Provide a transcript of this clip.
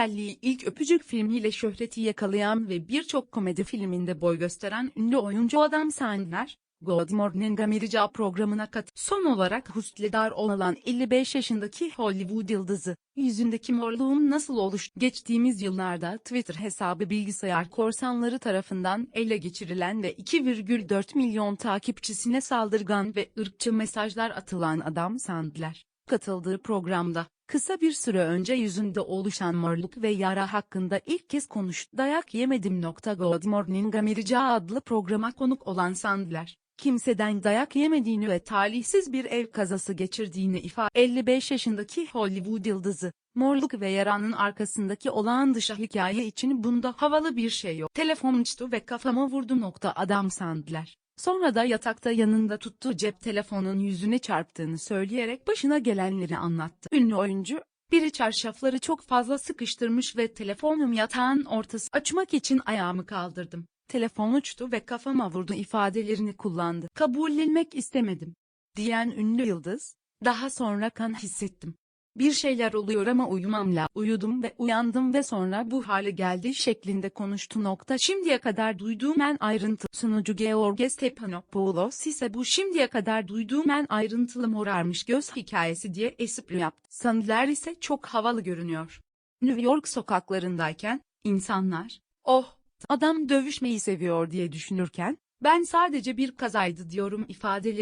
Ellie ilk öpücük filmiyle şöhreti yakalayan ve birçok komedi filminde boy gösteren ünlü oyuncu Adam Sandler, Good Morning America programına kat. Son olarak husledar olan 55 yaşındaki Hollywood yıldızı, yüzündeki morluğun nasıl oluştu? Geçtiğimiz yıllarda Twitter hesabı bilgisayar korsanları tarafından ele geçirilen ve 2,4 milyon takipçisine saldırgan ve ırkçı mesajlar atılan Adam Sandler, katıldığı programda, kısa bir süre önce yüzünde oluşan morluk ve yara hakkında ilk kez konuştu. Dayak yemedim. Good Morning America adlı programa konuk olan Sandler, kimseden dayak yemediğini ve talihsiz bir ev kazası geçirdiğini ifade 55 yaşındaki Hollywood yıldızı, morluk ve yaranın arkasındaki olağan dışı hikaye için bunda havalı bir şey yok. Telefon uçtu ve kafama vurdu. Nokta Adam Sandler. Sonra da yatakta yanında tuttuğu cep telefonun yüzüne çarptığını söyleyerek başına gelenleri anlattı. Ünlü oyuncu, biri çarşafları çok fazla sıkıştırmış ve telefonum yatağın ortası açmak için ayağımı kaldırdım. Telefon uçtu ve kafama vurdu ifadelerini kullandı. Kabullenmek istemedim. Diyen ünlü yıldız, daha sonra kan hissettim. Bir şeyler oluyor ama uyumamla uyudum ve uyandım ve sonra bu hale geldi şeklinde konuştu. Nokta. Şimdiye kadar duyduğum en ayrıntı sunucu George Stephanopoulos ise bu şimdiye kadar duyduğum en ayrıntılı morarmış göz hikayesi diye espri yaptı. Sandler ise çok havalı görünüyor. New York sokaklarındayken insanlar oh adam dövüşmeyi seviyor diye düşünürken ben sadece bir kazaydı diyorum ifadeleri